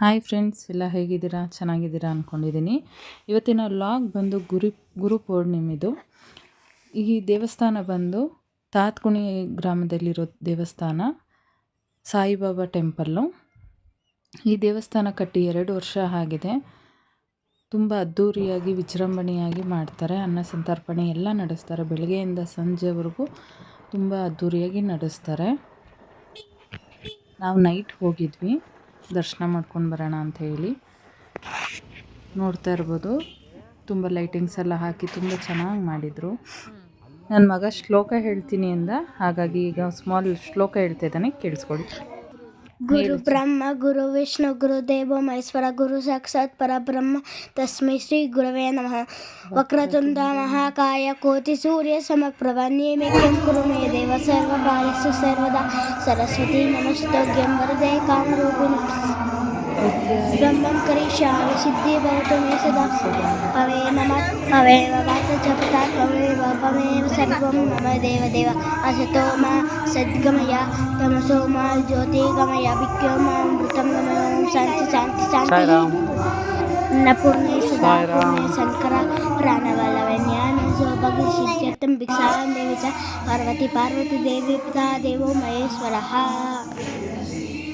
Hi friends ಎಲ್ಲ ಹೇಗಿದ್ದೀರಾ? ಚೆನ್ನಾಗಿದ್ದೀರಾ ಅಂದ್ಕೊಂಡಿದ್ದೀನಿ ಇವತ್ತಿನ ಲಾಗ್ ಬಂದು ಗುರು ಗುರು ಪೂರ್ಣಿಮೆದು. ಈ ದೇವಸ್ಥಾನ ಬಂದು ತಾತ್ಕುಣಿ ಗ್ರಾಮದಲ್ಲಿರೋ ದೇವಸ್ಥಾನ, ಸಾಯಿಬಾಬಾ ಟೆಂಪಲ್ಲು. ಈ ದೇವಸ್ಥಾನ ಕಟ್ಟಿ ಎರಡು ವರ್ಷ ಆಗಿದೆ. ತುಂಬ ಅದ್ಧೂರಿಯಾಗಿ ವಿಜೃಂಭಣೆಯಾಗಿ ಮಾಡ್ತಾರೆ. ಅನ್ನ ಸಂತರ್ಪಣೆ ಎಲ್ಲ ನಡೆಸ್ತಾರೆ. ಬೆಳಗ್ಗೆಯಿಂದ ಸಂಜೆವರೆಗೂ ತುಂಬ ಅದ್ಧೂರಿಯಾಗಿ ನಡೆಸ್ತಾರೆ. ನಾವು ನೈಟ್ ಹೋಗಿದ್ವಿ. ದರ್ಶನ ಮಾಡ್ಕೊಂಡು ಬರೋಣ ಅಂತ ಹೇಳಿ. ನೋಡ್ತಾ ಇರ್ಬೋದು. ತುಂಬ ಲೈಟಿಂಗ್ಸ್ ಎಲ್ಲ ಹಾಕಿ ತುಂಬ ಚೆನ್ನಾಗಿ ಮಾಡಿದರು. ನನ್ನ ಮಗ ಶ್ಲೋಕ ಹೇಳ್ತೀನಿ ಅಂದ. ಹಾಗಾಗಿ ಈಗ ಸ್ಮಾಲ್ ಶ್ಲೋಕ ಹೇಳ್ತಾ ಇದ್ದಾನೆ, ಕೇಳಿಸ್ಕೊಳ್ಳಿ. గురు బ్రహ్మ గురు విష్ణు గురుదేవ మహేశ్వర గురు సాక్షాత్ పరబ్రహ్మ తస్మై శ్రీ గురవే నమ. వక్రతుంద మహాకాయ కోతి సూర్య సమప్రభ నియమిత్యం కురు మే దేవ సర్వ సర్వకాలసు సర్వదా. సరస్వతి నమస్తోగ్యం వరదే కామరూపిణి. બ્રહ્મમ કરીશ સિદ્ધિ ભવતો મે સદા હવે મમ હવે વાત જપતા હવે વમે સર્વમ મમ દેવ દેવ. અસતો મા સદગમયા તમસો મા જ્યોતિગમયા વિક્રમા અમૃતમ ગમયમ શાંતિ શાંતિ શાંતિ. નપુર્ણે સુધા પુર્ણે શંકરા પ્રાણવલ્લવે જ્ઞાન સૌભાગ્ય સિદ્ધ્યર્થમ ભિક્ષામ દેવી ચ Parvati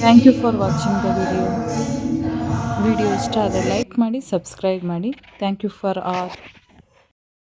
thank you for watching the video video ಇಷ್ಟ ಆದರೆ ಲೈಕ್ ಮಾಡಿ ಸಬ್ಸ್ಕ್ರೈಬ್ ಮಾಡಿ. Thank you for all